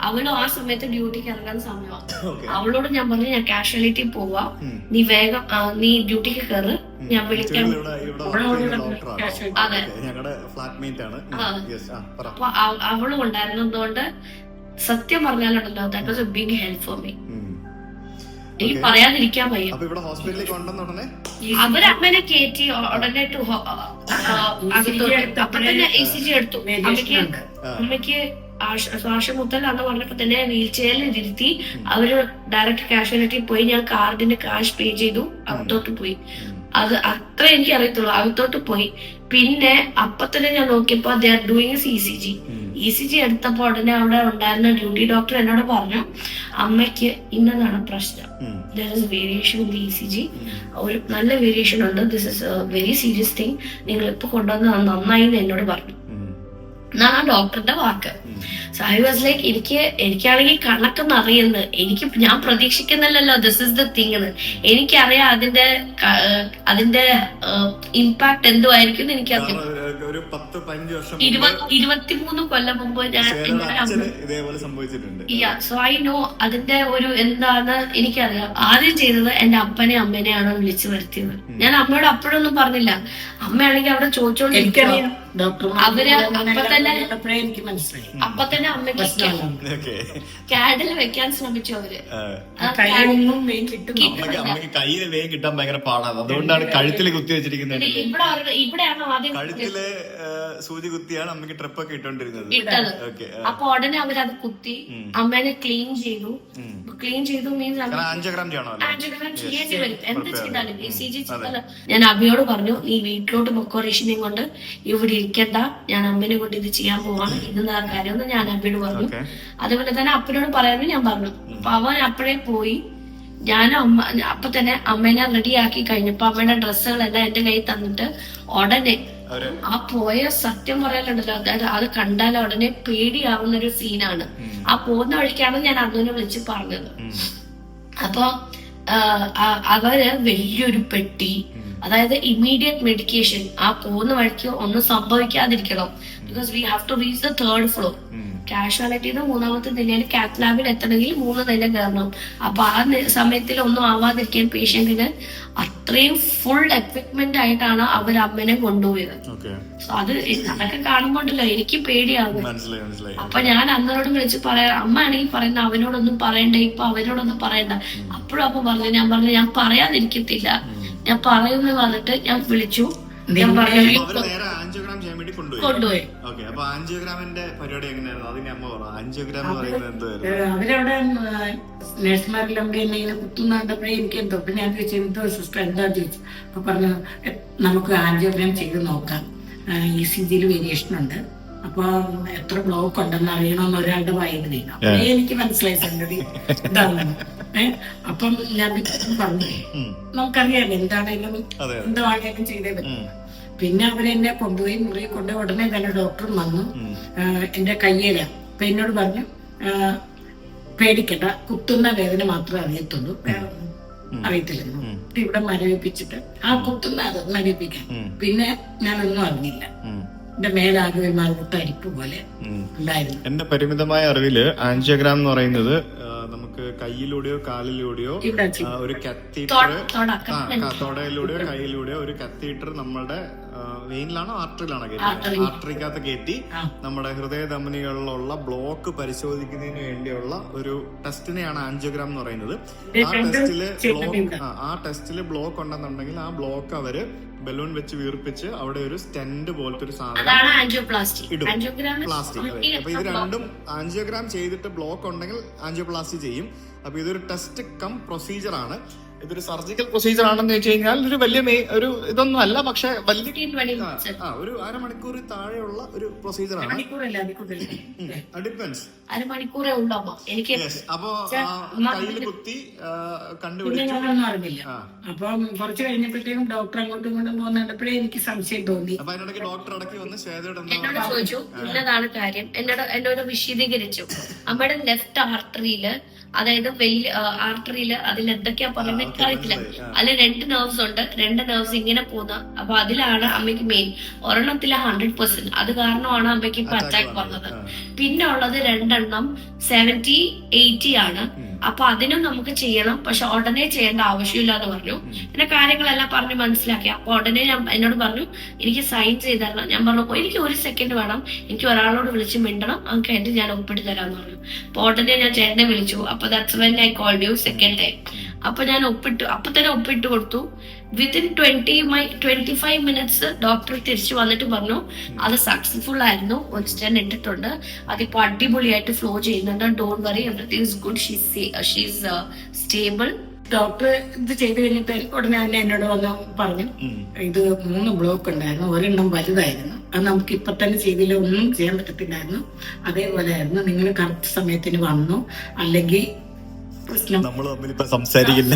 അവളും ആ സമയത്ത് ഡ്യൂട്ടിക്ക് ഇറങ്ങാൻ സമയമാണ്. അവളോട് ഞാൻ പറഞ്ഞു ഞാൻ കാഷ്വാലിറ്റി പോവാ. നീ വേഗം ആ, നീ ഡ്യൂട്ടിക്ക് കയറ് ഞാൻ വിളിക്കാം. ഇവിടെ ഇവിടെ ഡോക്ടറാണ് അതെ. ഞങ്ങളുടെ ഫ്ലാറ്റ് മേറ്റ് ആണ്. ആ. യെസ് ആ പറ. അപ്പൊ അവ- അവളും ഉണ്ടായിരുന്നതുകൊണ്ട് സത്യം പറഞ്ഞാലുണ്ടല്ലോ that was a big help for me ഉം. എനിക്ക് പറയാതിരിക്കാൻ വയ്യ അവർ അമ്മനെ കയറ്റി ഉടനെ ടു അപ്പൊ തന്നെ സി ജി എടുത്തു അമ്മയ്ക്ക്. അമ്മയ്ക്ക് ആശ- ശ്വാസമുട്ടലാന്ന് പറഞ്ഞപ്പോ തന്നെ വീൽ ചെയറിൽ ഇരുത്തി അവർ ഡയറക്റ്റ് കാഷ്വാലിറ്റി പോയി ഞാൻ കാർഡിന്റെ കാശ് പേ ചെയ്തു അകത്തോട്ട് പോയി അത് അത്ര എനിക്ക് അറിയത്തുള്ളൂ അകത്തോട്ട് പോയി പിന്നെ അപ്പൊ തന്നെ ഞാൻ നോക്കിയപ്പോ they are doing C C G E C G എടുത്തപ്പോ ഉടനെ അവിടെ ഉണ്ടായിരുന്ന ഡ്യൂട്ടി ഡോക്ടർ എന്നോട് പറഞ്ഞു അമ്മയ്ക്ക് ഇന്നതാണ് പ്രശ്നം. There is variation in the E C G ഒരു നല്ല വേരിയേഷൻ ഉണ്ട്. This is very serious thing നിങ്ങൾ ഇപ്പൊ കൊണ്ടുവന്നത് നന്നായി എന്ന് എന്നോട് പറഞ്ഞു. എന്നാണ് ആ ഡോക്ടറിന്റെ വാക്ക്. സോ ഐ വാസ് ലൈക്ക് എനിക്ക് എനിക്കാണെങ്കിൽ കണക്കെന്ന് അറിയുന്നത് എനിക്ക് ഞാൻ പ്രതീക്ഷിക്കുന്നില്ലല്ലോ ദിസ് ഇസ് ദ തിങ് എന്ന്. എനിക്കറിയാം അതിന്റെ അതിന്റെ ഇമ്പാക്ട് എന്തോ ആയിരിക്കും എന്ന് എനിക്കറിയാം. ഒരു- പത്ത് പതിനഞ്ച് വർഷം ഇരുപത്തിമൂന്ന് കൊല്ലം മുമ്പ് ഞാൻ ഇതേപോലെ സംഭവിച്ചിട്ടുണ്ട്. സോ ഐ നോ അതിന്റെ ഒരു എന്താന്ന് എനിക്കറിയാം. ആദ്യം ചെയ്തത് എന്റെ അപ്പനെ അമ്മേനെയാണ് വിളിച്ചു വരുത്തിയത്. ഞാൻ അമ്മയോട് അപ്പോഴൊന്നും പറഞ്ഞില്ല. അമ്മയാണെങ്കിൽ അവിടെ ചോദിച്ചോണ്ടിരിക്കും അവർ അപ്പൊ തന്നെ- അപ്പൊ തന്നെ അമ്മയ്ക്ക് കാഡിൽ വെക്കാൻ ശ്രമിച്ചു അവർ. അമ്മയ്ക്ക് കയ്യിൽ വേഗം കിട്ടാൻ ഭയങ്കര പാടാണ്. അതുകൊണ്ടാണ് കഴുത്തിൽ കുത്തി വെച്ചിരിക്കുന്നത്. ഇവിടെയാണ് ആദ്യം കഴുത്തിൽ സൂചി കുത്തിയാണ് അമ്മയ്ക്ക് ട്രിപ്പ് ഒക്കെ ഇട്ടോണ്ടിരുന്നത്. അപ്പൊ ഉടനെ അവരത് കുത്തി അമ്മേനെ ക്ലീൻ ചെയ്തു. ക്ലീൻ ചെയ്തു മീൻസ് കാരണം അഞ്ചോഗ്രാം ചെയ്യണമല്ലോ ആൻജിയോഗ്രാം ചെയ്യേണ്ടി വരും. എന്ത് ചെയ്താലും ഇ സി ജി ചെയ്താലും ഞാൻ അമ്മയോട് പറഞ്ഞു നീ വീട്ടിലോട്ട് പൊക്കോ ഋഷിനെയും കൊണ്ട് ഇവിടെ ഇരിക്കണ്ട. ഞാൻ അമ്മേനെ കൊണ്ട് ഇത് ചെയ്യാൻ പോവാണ്. ഇത് നാ കാര്യമെന്ന് ഞാൻ അബിയോട് പറഞ്ഞു. അതുപോലെ തന്നെ അപ്പനോട് പറയാനും ഞാൻ പറഞ്ഞു. അപ്പൊ അവൻ അപ്പോഴേ പോയി. ഞാൻ അമ്മ അപ്പൊ തന്നെ അമ്മേനെ റെഡിയാക്കി കഴിഞ്ഞപ്പോ അമ്മയുടെ ഡ്രസ്സുകളെല്ലാം എന്റെ കയ്യിൽ തന്നിട്ട് ഉടനെ ആ പോയ സത്യം പറയാനുണ്ടല്ലോ. അതായത് അത് കണ്ടാൽ ഉടനെ പേടിയാവുന്ന ഒരു സീനാണ് ആ പോകുന്ന വഴിക്കാണ് ഞാൻ അന്നുവിനെ വിളിച്ച് പറഞ്ഞത്. അപ്പൊ അവർ വലിയൊരു പെട്ടി അതായത് ഇമ്മീഡിയറ്റ് മെഡിക്കേഷൻ ആ പോകുന്ന വഴിക്ക് ഒന്നും സംഭവിക്കാതിരിക്കണം. Because we have to reach the third floor ഉം. കാഷ്വാലിറ്റിന്ന് മൂന്നാമത്തെ നിലയിൽ കാത്ത് ലാബിൽ എത്തണമെങ്കിൽ മൂന്ന് നില കയറണം. അപ്പൊ ആ സമയത്തിൽ ഒന്നും ആവാതിരിക്കാൻ പേഷ്യന്റിന് അത്രയും ഫുൾ എക്വിപ്മെന്റ് ആയിട്ടാണ് അവർ അമ്മനെ കൊണ്ടുപോയത്. സോ അത് അതൊക്കെ കാണുമ്പോണ്ടല്ലോ എനിക്ക് പേടിയാകും അപ്പൊ ഞാൻ അന്നോട് വിളിച്ച് പറയാ അമ്മ ആണെങ്കിൽ പറയുന്ന അവനോടൊന്നും പറയണ്ട ഇപ്പൊ അവനോടൊന്നും പറയണ്ട. അപ്പോഴും അപ്പൊ പറഞ്ഞു ഞാൻ പറഞ്ഞു ഞാൻ പറയാതിരിക്കത്തില്ല. ഞാൻ പറയുന്നത് പറഞ്ഞിട്ട് ഞാൻ വിളിച്ചു. ഞാൻ പറഞ്ഞു അവർ നേരെ ആൻജിയോഗ്രാം ചെയ്യാൻ വേണ്ടി കൊണ്ടുപോയി. കൊണ്ടുപോയി. കൊണ്ടുപോയി ഓക്കെ അപ്പൊ ആൻജിയോഗ്രാമിന്റെ പരിപാടി എങ്ങനെയായിരുന്നു? അതിന് അമ്മ പറ. ആൻജിയോഗ്രാം എന്ന് പറയുന്നത് എന്തുവായിരുന്നു? ഏഹ് അവരവിടെ നഴ്സുമാരെല്ലാം കൂടി എന്നെ ഇങ്ങനെ കുത്തുന്ന കണ്ടപ്പോഴേ എനിക്ക് എന്തോ പിന്നെ ഞാൻ ചോദിച്ചു എന്തോ സിസ്റ്റർ എന്താ? ചോദിച്ചു. അപ്പൊ പറഞ്ഞു "എ, നമുക്ക് ആൻജിയോഗ്രാം ചെയ്ത് നോക്കാം. ഈ സി ജിയിൽ വേരിയേഷൻ ഉണ്ട്. അപ്പൊ എത്ര ബ്ലോക്ക് ഉണ്ടെന്ന് അറിയണമെന്ന് ഒരാളുടെ വായിൽ അപ്പൊ അപ്പോഴേ എനിക്ക് മനസ്സിലായി സംഗതി ഇതാണെന്ന്. ഏഹ് അപ്പം ഞാൻ പറഞ്ഞു. നമുക്കറിയാം എന്താണേലും. എന്താണേലും ചെയ്തേ പറ്റും പിന്നെ അവരെന്നെ കൊണ്ടുപോയി മുറി കൊണ്ട് ഉടനെ തന്നെ ഡോക്ടർ വന്നു. എന്റെ കയ്യില. അപ്പൊ എന്നോട് പറഞ്ഞു പേടിക്കട്ട പേടിക്കണ്ട. കുത്തുന്ന വേദന മാത്രമേ അറിയത്തുള്ളൂ. അറിയത്തില്ലെന്നു ഇവിടെ മരവിപ്പിച്ചിട്ട് ആ കുത്തുന്ന അത് മരവിപ്പിക്കാം പിന്നെ ഞാനൊന്നും അറിഞ്ഞില്ല. എന്റെ മേലാകെ ഒരുമാതിരി തരിപ്പ് പോലെ ഉണ്ടായിരുന്നു. എന്റെ പരിമിതമായ അറിവിൽ ആൻജിയോഗ്രാം എന്ന് പറയുന്നത് നമുക്ക് കയ്യിലൂടെയോ കാലിലൂടെയോ ഒരു കത്തീറ്റർ. തൊടയിലൂടെയോ കയ്യിലൂടെയോ ഒരു കത്തീറ്റർ നമ്മളുടെ വെയിനിലാണോ ആർട്ടറിയിലാണോ കയറ്റി ആർട്ടറിക്കകത്ത് കയറ്റി നമ്മുടെ ഹൃദയ ധമനികളിലുള്ള ബ്ലോക്ക് പരിശോധിക്കുന്നതിന് വേണ്ടിയുള്ള ഒരു ടെസ്റ്റിനെയാണ് ആൻജിയോഗ്രാം എന്ന് പറയുന്നത്. ആ ടെസ്റ്റിൽ ബ്ലോക്ക് ആ ടെസ്റ്റിൽ ബ്ലോക്ക് ഉണ്ടെന്നുണ്ടെങ്കിൽ ആ ബ്ലോക്ക് അവർ ബലൂൺ വെച്ച് വീർപ്പിച്ച് അവിടെ ഒരു സ്റ്റെന്റ് പോലത്തെ ഒരു സാധനം ഇടും. പ്ലാസ്റ്റിക് അപ്പൊ ഇത് രണ്ടും ആൻജിയോഗ്രാം ചെയ്തിട്ട് ബ്ലോക്ക് ഉണ്ടെങ്കിൽ ആൻജിയോപ്ലാസ്റ്റി ചെയ്യും. അപ്പൊ ഇതൊരു ടെസ്റ്റ് കം പ്രൊസീജിയർ ആണ്. ഇതൊരു സർജിക്കൽ പ്രൊസീജിയർ ആണെന്ന് വെച്ച് കഴിഞ്ഞാൽ ഒരു വലിയ മേ- ഒരു ഇതൊന്നും അല്ല പക്ഷെ വലിയ 15-20 ആ, minutes. ആ ഒരു അരമണിക്കൂർ താഴെയുള്ള ഒരു പ്രൊസീജിയർ ആണ്. മണിക്കൂറല്ല അതിൽ കൂടുതൽ ഡിപ്പെൻസ് അരമണിക്കൂറേ ഉള്ളൂ അമ്മ. എനിക്ക് അപ്പൊ കയ്യിൽ കുത്തി ആ, പിന്നെ കണ്ടുപിടിച്ചു ഞാനൊന്നും അറിഞ്ഞില്ല. ആ. അപ്പം കുറച്ച് കഴിഞ്ഞപ്പോഴത്തേക്കും ഡോക്ടർ അങ്ങോട്ടും ഇങ്ങോട്ടും പോകുന്നപ്പോഴേ എനിക്ക് സംശയം തോന്നി. അപ്പൊ അതിനിടയ്ക്ക് ഡോക്ടർ ഇടയ്ക്ക് വന്ന് ശ്വേതയുടെ എന്നോട് എന്താ ചോദിച്ചു ഇന്നതാണ് കാര്യം. എന്നോട് എന്നോട് വിശദീകരിച്ചു. നമ്മുടെ ലെഫ്റ്റ് ആർട്ടറിയിൽ അതായത് വെയിൽ ആർട്ടറിയിൽ അതിൽ എന്തൊക്കെയാ പറയുന്നത് എനിക്കറിയത്തില്ല. അതിൽ രണ്ട് നെർവ്സ് ഉണ്ട്. രണ്ട് നെർവ്സ് ഇങ്ങനെ പോകുന്ന അപ്പൊ അതിലാണ് അമ്മയ്ക്ക് മെയിൻ ഒരെണ്ണത്തിൽ ഹൺഡ്രഡ് പെർസെന്റ് അത് കാരണമാണ് അമ്മയ്ക്ക് ഇപ്പൊ അറ്റാക്ക് വന്നത്. പിന്നെ ഉള്ളത് രണ്ടെണ്ണം സെവന്റി എയ്റ്റി ആണ്. അപ്പൊ അതിനും നമുക്ക് ചെയ്യണം. പക്ഷെ ഉടനെ ചെയ്യേണ്ട ആവശ്യമില്ല എന്ന് പറഞ്ഞു പിന്നെ കാര്യങ്ങളെല്ലാം പറഞ്ഞ് മനസ്സിലാക്കി. അപ്പൊ ഉടനെ ഞാൻ എന്നോട് പറഞ്ഞു എനിക്ക് സൈൻ ചെയ്ത് തരണം ഞാൻ പറഞ്ഞു "ഓ, എനിക്ക് ഒരു സെക്കൻഡ് വേണം. എനിക്ക് ഒരാളോട് വിളിച്ച് മിണ്ടണം. അത് കഴിഞ്ഞിട്ട് ഞാൻ ഒപ്പിട്ട് തരാന്ന് പറഞ്ഞു. അപ്പൊ ഉടനെ ഞാൻ ചേട്ടനെ വിളിച്ചു. അപ്പൊ that's when I called you second time അപ്പൊ ഞാൻ ഒപ്പിട്ടു അപ്പൊ തന്നെ ഒപ്പിട്ട് കൊടുത്തു. Within twenty my twenty five minutes doctor തിരിച്ചു വന്നിട്ട് പറഞ്ഞു അത് സക്സസ്ഫുൾ ആയിരുന്നു. ഒരു സ്റ്റെൻ ഇട്ടിട്ടുണ്ട്. അതിപ്പോ അടിപൊളിയായിട്ട് ഫ്ലോ ചെയ്യുന്നുണ്ട്. Don't worry everything is good she's stable doctor ഇത് ചെയ്ത് കഴിഞ്ഞിട്ട് ഉടനെ തന്നെ എന്നോട് വന്ന് പറഞ്ഞു ഇത് മൂന്ന് ബ്ലോക്ക് ഉണ്ടായിരുന്നു. ഒരെണ്ണം വലുതായിരുന്നു. അത് നമുക്ക് ഇപ്പൊ തന്നെ ചെയ്തില്ല. ഒന്നും ചെയ്യാൻ പറ്റത്തില്ലായിരുന്നു. അതേപോലെ ആയിരുന്നു. നിങ്ങൾ കറക്റ്റ് സമയത്തിന് വന്നു. അല്ലെങ്കിൽ പ്രശ്നം നമ്മൾ തമ്മിൽ ഇപ്പൊ സംസാരിക്കില്ല.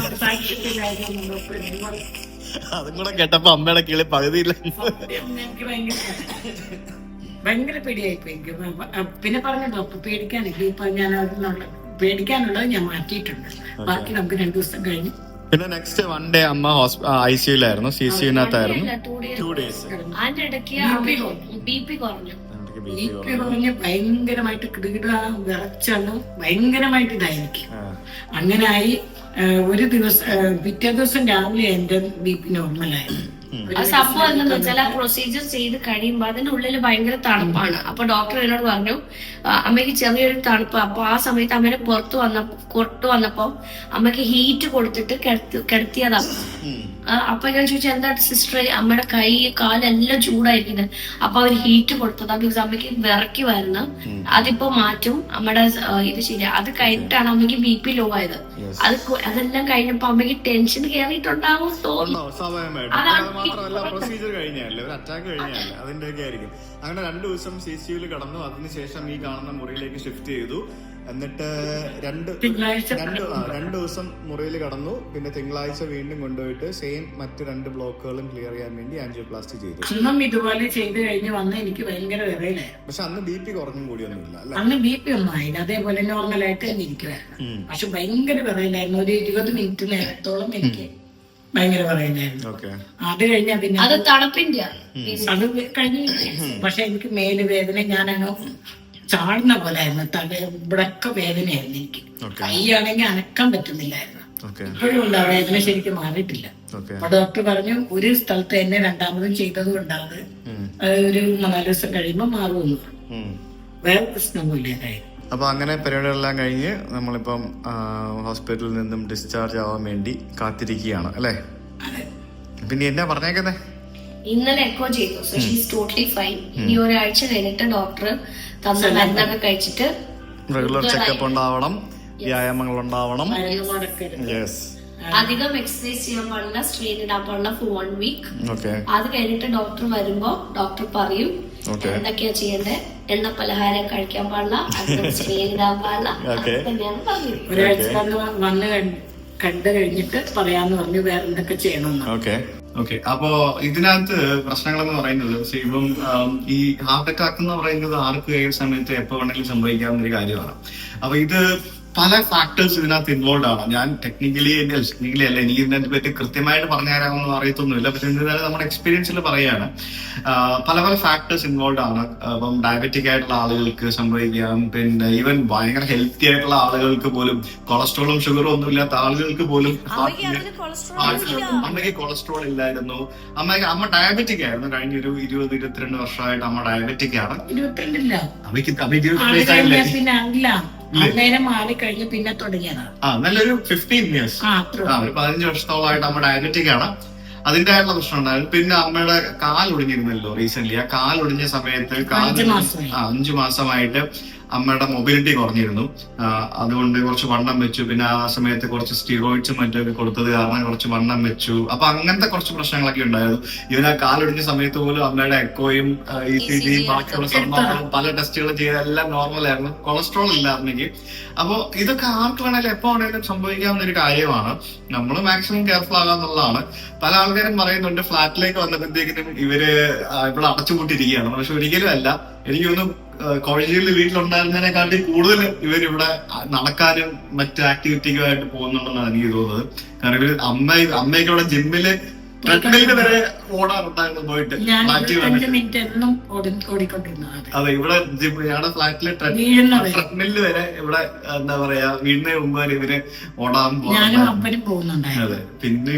അതും കൂടെ കേട്ടപ്പോ അമ്മയുടെ കിളി പകുതിയില്ല. എനിക്ക് ഭയങ്കര ഭയങ്കര പേടിയായി പോയി. എനിക്ക് പിന്നെ പറഞ്ഞു ഡോക്ടർ പേടിക്കാനില്ല ഇപ്പൊ ഞാൻ അതിനുള്ള പേടിക്കാനുള്ളത് ഞാൻ മാറ്റിയിട്ടുണ്ട്. ബാക്കി നമുക്ക് രണ്ടു ദിവസം കഴിഞ്ഞ് പിന്നെ നെക്സ്റ്റ് വൺ ഡേ അമ്മ ഐ സിയുലായിരുന്നു സി സിയുനകത്തായിരുന്നു ടു ഡേയ്സ് ബി പി കുറഞ്ഞു. ഭയങ്കരമായിട്ട് കിടുകിട വിറച്ചാണ് ഭയങ്കരമായിട്ട് ഇതായി എനിക്ക്. അങ്ങനെ ആയി. ഒരു ദിവസം പിറ്റേ ദിവസം രാവിലെ എന്റെ ബി പി നോർമലായി ആ സംഭവം എന്താന്ന് വെച്ചാൽ ആ പ്രൊസീജിയർ ചെയ്ത് കഴിയുമ്പോ അതിന്റെ ഉള്ളിൽ ഭയങ്കര തണുപ്പാണ്. അപ്പൊ ഡോക്ടർ എന്നോട് പറഞ്ഞു "ആ, അമ്മയ്ക്ക് ചെറിയൊരു തണുപ്പ്. അപ്പൊ ആ സമയത്ത് അമ്മേനെ പുറത്ത് വന്ന പുറത്ത് വന്നപ്പോ അമ്മയ്ക്ക് ഹീറ്റ് കൊടുത്തിട്ട് കിടത്തി കിടത്തിയതാ. ആ, അപ്പൊ ഞാൻ ചോദിച്ചു എന്താ സിസ്റ്റർ അമ്മയുടെ കൈ കാലെല്ലാം ചൂടായിരിക്കുന്നത് അപ്പൊ അവർ ഹീറ്റ് കൊടുത്തതാ ബിക്കോസ് അമ്മയ്ക്ക് വിറയ്ക്കുമായിരുന്നു അതിപ്പോ മാറ്റും. അമ്മയുടെ ഇത് ശരി അത് കഴിഞ്ഞിട്ടാണ് അമ്മയ്ക്ക് ബി പി ലോ ആയത്. അത് അതെല്ലാം കഴിഞ്ഞപ്പോ അമ്മയ്ക്ക് ടെൻഷൻ കയറിയിട്ടുണ്ടാവും അങ്ങനെ രണ്ടു ദിവസം സി സിയുൽ കടന്നു. അതിനുശേഷം ഈ കാണുന്ന മുറിയിലേക്ക് ഷിഫ്റ്റ് ചെയ്തു. എന്നിട്ട് രണ്ട് തിങ്കളാഴ്ച രണ്ട് രണ്ട് ദിവസം മുറിയിൽ കടന്നു. പിന്നെ തിങ്കളാഴ്ച വീണ്ടും കൊണ്ടുപോയിട്ട് സെയിം മറ്റ് രണ്ട് ബ്ലോക്കുകളും ക്ലിയർ ചെയ്യാൻ വേണ്ടി ആൻജിയോപ്ലാസ്റ്റി ചെയ്തു. അന്നും ഇതുപോലെ ചെയ്ത് കഴിഞ്ഞ് വന്ന് എനിക്ക് ഭയങ്കര വിറയിലായിരുന്നു പക്ഷെ അന്ന് ബി പി കുറഞ്ഞും കൂടിയൊന്നുമില്ല അല്ലെ? അന്ന് ബി പി ഒന്നും ആയില്ല. അതേപോലെ നോർമലായിട്ട് തന്നെ ഇരിക്കുവായിരുന്നു. പക്ഷെ ഭയങ്കര വിറയിലായിരുന്നു. ഒരു ഇരുപത് മിനിറ്റ് നേരത്തോളം എനിക്ക് ഭയങ്കര ഓക്കെ. അത് കഴിഞ്ഞ പിന്നെ അത് തണുപ്പിന്റെ അത് കഴിഞ്ഞു പക്ഷെ എനിക്ക് മേലുവേദന ഞാനങ്ങ് ചാടുന്ന പോലെ ആയിരുന്നു തല ഇവിടൊക്കെ വേദനയായിരുന്നു എനിക്ക്. കൈയാണെങ്കിൽ അനക്കാൻ പറ്റുന്നില്ലായിരുന്നു. ഇപ്പോഴും ഉണ്ട്. ആ വേദന ശരിക്കും മാറിയിട്ടില്ല. അപ്പൊ ഡോക്ടർ പറഞ്ഞു ഒരു സ്ഥലത്ത് എന്നെ രണ്ടാമതും ചെയ്തത് കൊണ്ടാണ് ഒരു മൂന്നാൽ ദിവസം കഴിയുമ്പോൾ മാറുമെന്ന് പറഞ്ഞു. വേറെ പ്രശ്നമൊന്നുമില്ല അപ്പൊ അപ്പോൾ അങ്ങനെ പരിപാടികളെല്ലാം കഴിഞ്ഞ് നമ്മളിപ്പം ഹോസ്പിറ്റലിൽ നിന്നും ഡിസ്ചാർജ് ആവാൻ വേണ്ടി കാത്തിരിക്കുകയാണ് അല്ലേ? പിന്നെ എന്നാ പറഞ്ഞേക്കുന്നേ? ഇന്നലെ എക്കോ ചെയ്തു. സോ ഷീസ് ടോട്ടലി ഫൈൻ ഇനി ഒരാഴ്ച കഴിഞ്ഞിട്ട് ഡോക്ടർ തന്ന മരുന്നൊക്കെ കഴിച്ചിട്ട് റെഗുലർ ചെക്കപ്പ് ഉണ്ടാവണം. വ്യായാമങ്ങൾ ഉണ്ടാവണം. യെസ് അധികം എക്സസൈസ് ചെയ്യാൻ പാടില്ല. സ്ട്രെയിൻ ഇടാൻ പാടില്ല ഫോർ വൺ വീക്ക് ഓക്കെ അത് കഴിഞ്ഞിട്ട് ഡോക്ടർ വരുമ്പോ ഡോക്ടർ പറയും എന്തൊക്കെയാ ചെയ്യണ്ടേ? എണ്ണ പലഹാരം കഴിക്കാൻ പാടില്ല. അധികം സ്ട്രെയിൻ ഇടാൻ പാടില്ല. തന്നെയാണ് പറഞ്ഞത്. ഒരാഴ്ച വന്ന് വന്ന് കണ്ടു കഴിഞ്ഞിട്ട് പറയാന്ന് പറഞ്ഞു വേറെ എന്തൊക്കെ ചെയ്യണമെന്ന് ഓക്കെ അപ്പോ ഇതിനകത്ത് പ്രശ്നങ്ങൾ എന്ന് പറയുന്നത് ഇപ്പം ഈ ഹാർട്ട് അറ്റാക്ക് എന്ന് പറയുന്നത് ആർക്ക് ഏത് സമയത്ത് എപ്പോ വേണമെങ്കിലും സംഭവിക്കാവുന്ന ഒരു കാര്യമാണ്. അപ്പൊ ഇത് പല ഫാക്ടേഴ്സ് ഇതിനകത്ത് ഇൻവോൾവ് ആണ്. ഞാൻ ടെക്നിക്കലി ടെക്നിക്കലി അല്ല എനിക്ക് ഇതിനെ പറ്റി കൃത്യമായിട്ട് പറഞ്ഞു തരാമെന്ന് അറിയത്തൊന്നുമില്ല. പക്ഷെ എന്തായാലും നമ്മുടെ എക്സ്പീരിയൻസിൽ പറയുകയാണ്. പല പല ഫാക്ടേഴ്സ് ഇൻവോൾവ് ആണ്. അപ്പം ഡയബറ്റിക് ആയിട്ടുള്ള ആളുകൾക്ക് സംഭവിക്കാം. പിന്നെ ഈവൻ ഭയങ്കര ഹെൽത്തി ആയിട്ടുള്ള ആളുകൾക്ക് പോലും കൊളസ്ട്രോളും ഷുഗറും ഒന്നും ഇല്ലാത്ത ആളുകൾക്ക് പോലും അമ്മയ്ക്ക് കൊളസ്ട്രോൾ ഇല്ലായിരുന്നു അമ്മയ്ക്ക് അമ്മ ഡയബറ്റിക് ആയിരുന്നു. കഴിഞ്ഞ ഒരു ഇരുപത് ഇരുപത്തിരണ്ട് വർഷമായിട്ട് അമ്മ ഡയബറ്റിക് ആണ്. അമ്മയ്ക്ക് അമ്മയ്ക്ക് അന്നേരം മാറി കഴിഞ്ഞ് പിന്നെ തുടങ്ങിയതാണ്. ആ നല്ലൊരു ഫിഫ്റ്റീൻ ഇയേഴ്സ് ആ അത്ര ആ ഒരു പതിനഞ്ച് വർഷത്തോളമായിട്ട് അമ്മ ഡയബറ്റിക് ആണ് അതിന്റെ ആയിട്ടുള്ള പ്രശ്നം ഉണ്ടായിരുന്നു. പിന്നെ അമ്മയുടെ കാൽ ഒടിഞ്ഞിരുന്നല്ലോ റീസെന്റ് ആ കാൽ ഒടിഞ്ഞ സമയത്ത് കാൽ അഞ്ച് മാസമായി. ആ അഞ്ചു മാസമായിട്ട് അമ്മയുടെ മൊബിലിറ്റി കുറഞ്ഞിരുന്നു. അതുകൊണ്ട് കുറച്ച് വണ്ണം വെച്ചു. പിന്നെ ആ സമയത്ത് കുറച്ച് സ്റ്റീറോയിഡ്സ് മറ്റൊക്കെ കൊടുത്തത് കാരണം കുറച്ച് വണ്ണം വെച്ചു. അപ്പൊ അങ്ങനത്തെ കുറച്ച് പ്രശ്നങ്ങളൊക്കെ ഉണ്ടായിരുന്നു. ഇവൻ ആ കാലൊടിഞ്ഞ സമയത്ത് പോലും അമ്മയുടെ എക്കോയും ഇ സി ജിയും ബാക്കിയുള്ള സംഭവങ്ങളും പല ചെയ്ത എല്ലാം നോർമൽ ആയിരുന്നു. കൊളസ്ട്രോൾ ഇല്ലായിരുന്നെങ്കിൽ. അപ്പോ ഇതൊക്കെ ആർക്ക് വേണേലും എപ്പോ വേണേലും സംഭവിക്കാവുന്ന ഒരു കാര്യമാണ്. നമ്മൾ മാക്സിമം കെയർഫുൾ ആകാന്നുള്ളതാണ് പല ആൾക്കാരും പറയുന്നുണ്ട് ഫ്ലാറ്റിലേക്ക് വന്നപ്പോഴത്തേക്കിനും ഇവർ ഇവിടെ അടച്ചുപൂട്ടിരിക്കുകയാണ് പക്ഷെ ഒരിക്കലും അല്ല. എനിക്ക് തോന്നുന്നു കോളേജിൽ വീട്ടിലുണ്ടായിരുന്നതിനെക്കാട്ടി കൂടുതൽ ഇവരിവിടെ നടക്കാനും മറ്റ് ആക്ടിവിറ്റിക്കുമായിട്ട് പോകുന്നുണ്ടെന്നാണ് എനിക്ക് തോന്നുന്നത്. കാരണം ഇവർ അമ്മ അമ്മയൊക്കെ ഇവിടെ ജിമ്മിൽ ട്രെഡ്മില്ലിന് വരെ ഓടാറുണ്ടായിരുന്നു പോയിട്ട്. അതെ ഇവിടെ ജിം ഞങ്ങളുടെ ഫ്ലാറ്റിൽ. ട്രെഡ്മില്ല് വരെ ഇവിടെ എന്താ പറയാ വീടിന് മുമ്പ് വരെ ഇവർ ഓടാൻ. അപ്പനും അതെ പിന്നെ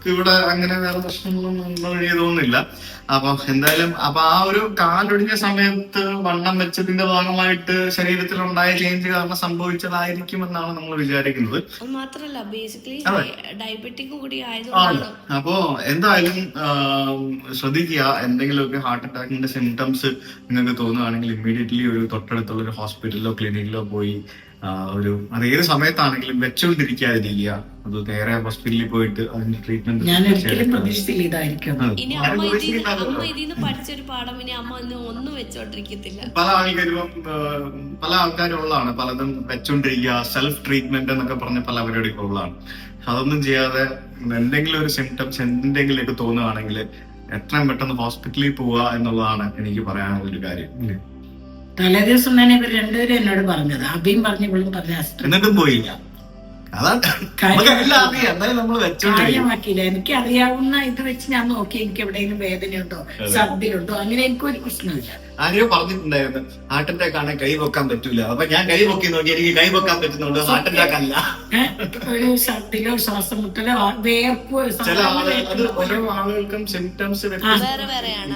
ഇവർക്ക് ഇവിടെ അങ്ങനെ വേറെ പ്രശ്നങ്ങളൊന്നും ഉണ്ടോ എനിക്ക് തോന്നുന്നില്ല അപ്പൊ എന്തായാലും അപ്പൊ ആ ഒരു കാലൊടിഞ്ഞ സമയത്ത് വണ്ണം വെച്ചതിന്റെ ഭാഗമായിട്ട് ശരീരത്തിൽ ഉണ്ടായ ചേഞ്ച് കാരണം സംഭവിച്ചതായിരിക്കും എന്നാണ് നമ്മൾ വിചാരിക്കുന്നത്. അത് മാത്രല്ല ബേസിക്കലി. ഡയബറ്റിക് കൂടി അപ്പോ എന്തായാലും ശ്രദ്ധിക്കുക. എന്തെങ്കിലുമൊക്കെ ഹാർട്ട് അറ്റാക്കിന്റെ സിംറ്റംസ് നിങ്ങൾക്ക് തോന്നുകയാണെങ്കിൽ ഇമ്മീഡിയറ്റ്ലി ഒരു തൊട്ടടുത്തുള്ള ഒരു ഹോസ്പിറ്റലിലോ ക്ലിനിക്കിലോ പോയി ഒരു അത് ഏത് സമയത്താണെങ്കിലും വെച്ചുകൊണ്ടിരിക്കാതിരിക്കുക. അത് നേരെ ഹോസ്പിറ്റലിൽ പോയിട്ട് അതിന്റെ ട്രീറ്റ്മെന്റ് ഞാൻ ഒരിക്കലും പ്രതീക്ഷിച്ചില്ല ഇതായിരിക്കും ഇനി അമ്മ ഇതിൽ അമ്മ ഇതിന്ന് പഠിച്ചൊരു പാഠം ഇനി അമ്മ ഒന്നും വെച്ചോണ്ടിരിക്കത്തില്ല. പല ആൾക്കാരും പല ആൾക്കാരും ഉള്ളതാണ് പലതും വെച്ചോണ്ടിരിക്കുക സെൽഫ് ട്രീറ്റ്മെന്റ് എന്നൊക്കെ പറഞ്ഞ പല പരിപാടികൾ ഉള്ളതാണ്. അതൊന്നും ചെയ്യാതെ എന്തെങ്കിലും ഒരു സിംറ്റംസ് എന്തെങ്കിലുമൊക്കെ തോന്നുകയാണെങ്കിൽ എത്രയും പെട്ടെന്ന് ഹോസ്പിറ്റലിൽ പോവുക എന്നുള്ളതാണ് എനിക്ക് പറയാനുള്ള ഒരു കാര്യം? തലേ ദിവസം തന്നെ ഇവർ രണ്ടുപേരും എന്നോട് പറഞ്ഞത്. അബിയും പറഞ്ഞു ഇവളും പറഞ്ഞ എന്നിട്ടും പോയില്ല. കാര്യമാക്കിയില്ല. എനിക്ക് അറിയാവുന്ന ഇത് വെച്ച് ഞാൻ നോക്കി. എനിക്ക് എവിടെയെങ്കിലും വേദനയുണ്ടോ ഛർദിലുണ്ടോ? അങ്ങനെ എനിക്കൊരു പ്രശ്നമില്ല ആരെയോ പറഞ്ഞിട്ടുണ്ടായിരുന്നു. ഹാർട്ട് അറ്റാക്ക് ആണ് കൈ വെക്കാൻ പറ്റൂല. അപ്പൊ ഞാൻ കൈ വെക്കി നോക്കി എനിക്ക് കൈ വെക്കാൻ പറ്റുന്നുണ്ട്? ഹാർട്ട് അറ്റാക്ക് അല്ല? ഒരു ഛർദിലോ ശ്വാസം മുട്ടലോ വേർപ്പ് ചില അത് ഓരോ ആളുകൾക്കും സിംറ്റംസ് വേറെ വേറെയാണ്.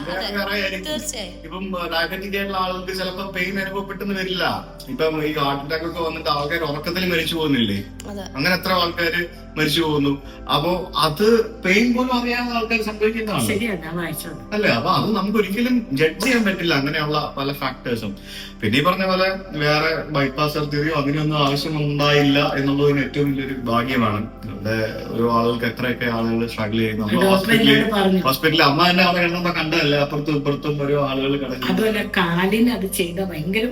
ഇപ്പം ഡയബറ്റിക് ആയിട്ടുള്ള ആളുകൾക്ക് ചിലപ്പോൾ പെയിൻ അനുഭവപ്പെട്ടെന്ന് വരില്ല. ഇപ്പം ഈ ഹാർട്ട് അറ്റാക്ക് ഒക്കെ വന്നിട്ട് ആൾക്കാർ ഉറക്കത്തിൽ മരിച്ചു പോകുന്നില്ലേ? അതെ. അങ്ങനെ എത്ര ആൾക്കാര് മരിച്ചു പോകുന്നു? അപ്പോ അത് പെയിൻ പോലും അറിയാവുന്ന ആൾക്കാർ സംഭവിക്കുന്നതാണ്. ശരിയാണ് വായിച്ചത് അല്ലേ? അപ്പൊ അത് നമുക്ക് ഒരിക്കലും ജഡ്ജ് ചെയ്യാൻ പറ്റില്ല. അങ്ങനെയുള്ള പല ഫാക്ടേഴ്സും പിന്നെ ഈ പറഞ്ഞ പോലെ വേറെ ബൈപ്പാസ് സർജറിയോ അങ്ങനെയൊന്നും ആവശ്യമുണ്ടായില്ല എന്നുള്ളതിന് ഏറ്റവും വലിയൊരു ഭാഗ്യമാണ്. ഇവിടെ ഒരു ആളുകൾക്ക് എത്രയൊക്കെ ആളുകൾ സ്ട്രഗിൾ ചെയ്യുന്നു. ഹോസ്പിറ്റലിൽ ഹോസ്പിറ്റലിൽ അമ്മ തന്നെ അവിടെ എണ്ണുമ്പോ കണ്ടതല്ലേ? അപ്പുറത്തും ഇപ്പുറത്തും ഓരോ ആളുകൾ കിടക്കുന്നു. അതുപോലെ കാലിന് അത് ചെയ്ത ഭയങ്കര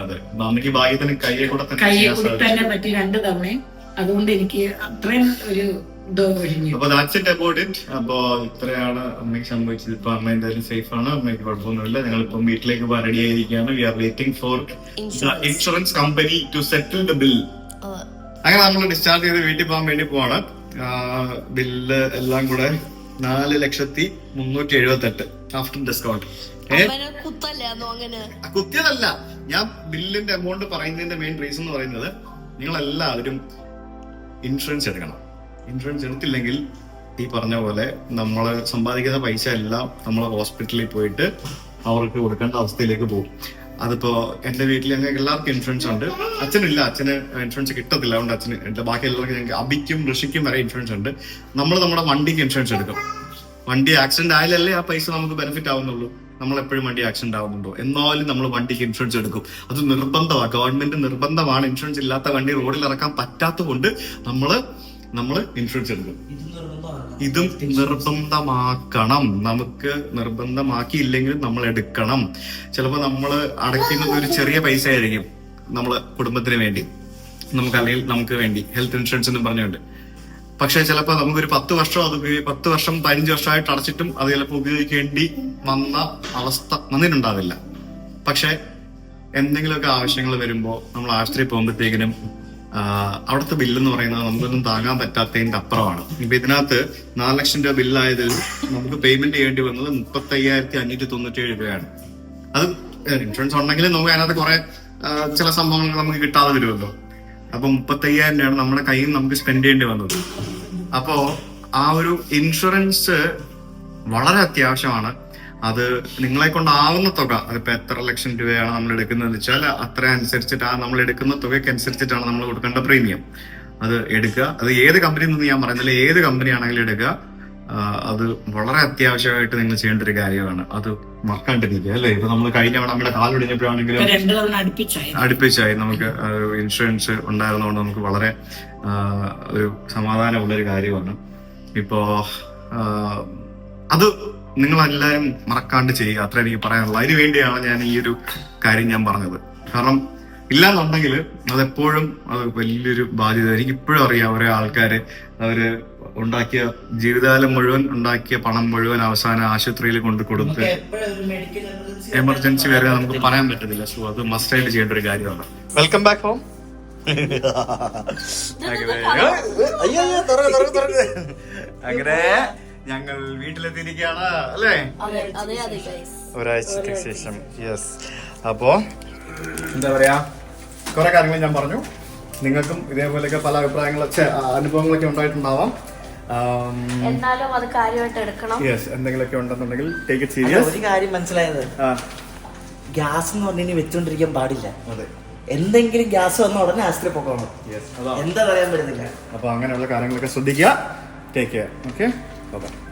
അതെ. അമ്മയ്ക്ക് ഭാഗ്യത്തിന് കയ്യെ കൂടെ കയ്യെ കൂടി തന്നെ പറ്റി രണ്ട് തവണയും. അതുകൊണ്ട് എനിക്ക് അത്രയും ഒരു അപ്പൊ ദാറ്റ്സ് ഇറ്റ് അബൌട്ട് ഇറ്റ് അപ്പോ ഇത്രയാണ് അമ്മയ്ക്ക് സംഭവിച്ചത്. ഇപ്പൊ അമ്മ എന്തായാലും സേഫ് ആണ്. അമ്മയ്ക്ക് കുഴപ്പമൊന്നുമില്ല. ഞങ്ങൾ ഇപ്പം വീട്ടിലേക്ക് റെഡി ആയിരിക്കുകയാണ് we are waiting for insurance company to settle the bill അങ്ങനെ നമ്മൾ ഡിസ്ചാർജ് ചെയ്ത് വീട്ടിൽ പോകാൻ വേണ്ടി പോവാണ്. ബില്ല് എല്ലാം കൂടെ നാല് ലക്ഷത്തി മുന്നൂറ്റി എഴുപത്തി എട്ട് ആഫ്റ്റർ ഡിസ്കൗണ്ട് കുത്തിയതല്ല. ഞാൻ ബില്ലിന്റെ എമൗണ്ട് പറയുന്നതിന്റെ മെയിൻ റീസൺ എന്ന് പറയുന്നത് നിങ്ങൾ എല്ലാവരും ഇൻഷുറൻസ് എടുക്കണം. ഇൻഷുറൻസ് എടുത്തില്ലെങ്കിൽ ഈ പറഞ്ഞ പോലെ നമ്മൾ സമ്പാദിക്കുന്ന പൈസ എല്ലാം നമ്മൾ ഹോസ്പിറ്റലിൽ പോയിട്ട് അവർക്ക് കൊടുക്കേണ്ട അവസ്ഥയിലേക്ക് പോകും. അതിപ്പോ എന്റെ വീട്ടിൽ ഞങ്ങൾക്ക് എല്ലാവർക്കും ഇൻഷുറൻസ് ഉണ്ട്. അച്ഛനില്ല അച്ഛന് ഇൻഷുറൻസ് കിട്ടത്തില്ല. അതുകൊണ്ട് അച്ഛന് എന്റെ ബാക്കി എല്ലാവർക്കും ഞങ്ങൾക്ക് അബിക്കും ഋഷിക്കും വരെ ഇൻഷുറൻസ് ഉണ്ട്. നമ്മൾ നമ്മുടെ വണ്ടിക്ക് ഇൻഷുറൻസ് എടുക്കും. വണ്ടി ആക്സിഡന്റ് ആയാലല്ലേ ആ പൈസ നമുക്ക് ബെനിഫിറ്റ് ആവുന്നുള്ളൂ. നമ്മൾ എപ്പോഴും വണ്ടി ആക്സിഡന്റ് ആവുന്നുണ്ടോ? എന്നാലും നമ്മൾ വണ്ടിക്ക് ഇൻഷുറൻസ് എടുക്കും. അത് നിർബന്ധമാണ് ഗവൺമെന്റ് നിർബന്ധമാണ്. ഇൻഷുറൻസ് ഇല്ലാത്ത വണ്ടി റോഡിൽ ഇറക്കാൻ പറ്റാത്തത് കൊണ്ട് നമ്മൾ നമ്മൾ ഇൻഷുറൻസ് എടുക്കും. ഇതും നിർബന്ധമാക്കണം. നമുക്ക് നിർബന്ധമാക്കിയില്ലെങ്കിൽ നമ്മൾ എടുക്കണം. ചിലപ്പോൾ നമ്മൾ അടയ്ക്കുന്നത് ഒരു ചെറിയ പൈസ ആയിരിക്കും നമ്മൾ കുടുംബത്തിന് വേണ്ടി. നമുക്ക് അല്ലെങ്കിൽ നമുക്ക് വേണ്ടി. ഹെൽത്ത് ഇൻഷുറൻസ് എന്ന് പറഞ്ഞുകൊണ്ട്. പക്ഷെ ചിലപ്പോൾ നമുക്കൊരു പത്ത് വർഷം അത് പത്ത് വർഷം പതിനഞ്ച് വർഷമായിട്ട് അടച്ചിട്ടും അത് ചിലപ്പോൾ ഉപയോഗിക്കേണ്ടി വന്ന അവസ്ഥ വന്നിട്ടുണ്ടാവില്ല. പക്ഷെ എന്തെങ്കിലുമൊക്കെ ആവശ്യങ്ങൾ വരുമ്പോൾ നമ്മൾ ആശുപത്രിയിൽ പോകുമ്പോഴത്തേക്കിനും അവിടുത്തെ ബില്ലെന്ന് പറയുന്നത് നമുക്കൊന്നും താങ്ങാൻ പറ്റാത്തതിന്റെ അപ്പുറമാണ്. ഇപ്പൊ ഇതിനകത്ത് നാല് ലക്ഷം രൂപ ബില്ലായതിൽ നമുക്ക് പേയ്മെന്റ് ചെയ്യേണ്ടി വന്നത് മുപ്പത്തി അയ്യായിരത്തി അഞ്ഞൂറ്റി തൊണ്ണൂറ്റി ഏഴ് രൂപയാണ്. അത് ഇൻഷുറൻസ് ഉണ്ടെങ്കിൽ നമുക്ക് അതിനകത്ത് കുറെ ചില സംഭവങ്ങൾ നമുക്ക് കിട്ടാതെ വരുമല്ലോ. അപ്പൊ മുപ്പത്തി അയ്യായിരം രൂപയാണ് നമ്മുടെ കയ്യിൽ നമുക്ക് സ്പെൻഡ് ചെയ്യേണ്ടി വന്നത്. അപ്പോ ആ ഒരു ഇൻഷുറൻസ് വളരെ അത്യാവശ്യമാണ്. അത് നിങ്ങളെ കൊണ്ടാവുന്ന തുക അതിപ്പോ എത്ര ലക്ഷം രൂപയാണ് നമ്മൾ എടുക്കുന്നത് വെച്ചാൽ അത്ര അനുസരിച്ചിട്ട് ആ നമ്മൾ എടുക്കുന്ന തുകയ്ക്ക് അനുസരിച്ചിട്ടാണ് നമ്മൾ കൊടുക്കേണ്ട പ്രീമിയം. അത് എടുക്കുക. അത് ഏത് കമ്പനി നിന്ന് ഞാൻ പറയുന്നില്ല. ഏത് കമ്പനി ആണെങ്കിലും എടുക്കുക. അത് വളരെ അത്യാവശ്യമായിട്ട് നിങ്ങൾ ചെയ്യേണ്ട ഒരു കാര്യമാണ്. അത് മറക്കാണ്ടിരിക്കുക അല്ലെ? ഇപ്പൊ നമ്മൾ കഴിഞ്ഞ തവണ നമ്മുടെ കാലൊടിഞ്ഞപ്പോഴാണെങ്കിലും അടുപ്പിച്ചായി. നമുക്ക് ഇൻഷുറൻസ് ഉണ്ടായിരുന്നതുകൊണ്ട് നമുക്ക് വളരെ ഒരു സമാധാനമുള്ള ഒരു കാര്യമാണ്. ഇപ്പോ അത് നിങ്ങൾ എല്ലാവരും മറക്കാണ്ട് ചെയ്യുക. അത്ര എനിക്ക് പറയാനുള്ളത് അതിന് വേണ്ടിയാണ് ഞാൻ ഈ ഒരു കാര്യം ഞാൻ പറഞ്ഞത്. കാരണം ഇല്ലാന്നുണ്ടെങ്കിൽ അതെപ്പോഴും അത് വലിയൊരു ബാധ്യത. എനിക്ക് ഇപ്പോഴും അറിയാം ഓരോ ആൾക്കാര് അവർ ഉണ്ടാക്കിയ ജീവിതകാലം മുഴുവൻ ഉണ്ടാക്കിയ പണം മുഴുവൻ അവസാനം ആശുപത്രിയിൽ കൊണ്ട് കൊടുത്ത് എമർജൻസി വരെ നമുക്ക് പറയാൻ പറ്റത്തില്ല. സോ അത് മസ്റ്റ് ആയിട്ട് ചെയ്യേണ്ട ഒരു കാര്യമാണ്. വെൽക്കം ബാക്ക് ഹോം അങ്ങനെ ഞങ്ങൾ വീട്ടിലെത്തിയിരിക്കുകയാണ് അല്ലേ? അതെ അതെ ഗൈസ് ഒരാഴ്ചക്ക് ശേഷം. യെസ് അപ്പോ? എന്താ പറയാ? കുറെ കാര്യങ്ങൾ ഞാൻ പറഞ്ഞു. നിങ്ങൾക്കും ഇതേപോലെയൊക്കെ പല അഭിപ്രായങ്ങളൊക്കെ അനുഭവങ്ങളൊക്കെ ഉണ്ടായിട്ടുണ്ടാവാം. എന്നാലും അത് കാര്യമായിട്ട് എടുക്കണം. യെസ് എന്തെങ്കിലുമൊക്കെ ഉണ്ടെന്നുണ്ടെങ്കിൽ ടേക്ക് ഇറ്റ് സീരിയസ് ഒരു കാര്യം മനസ്സിലായത്. ഗ്യാസ് എന്ന് പറഞ്ഞു വെച്ചോണ്ടിരിക്കാൻ പാടില്ല. അതെ. എന്തെങ്കിലും ഗ്യാസ് വന്ന ഉടനെ ആശുപത്രി പോകണം എന്താ പറയാൻ പറ്റുന്നില്ല. അപ്പൊ അങ്ങനെയുള്ള കാര്യങ്ങളൊക്കെ ശ്രദ്ധിക്കുക. Take care okay 拜拜。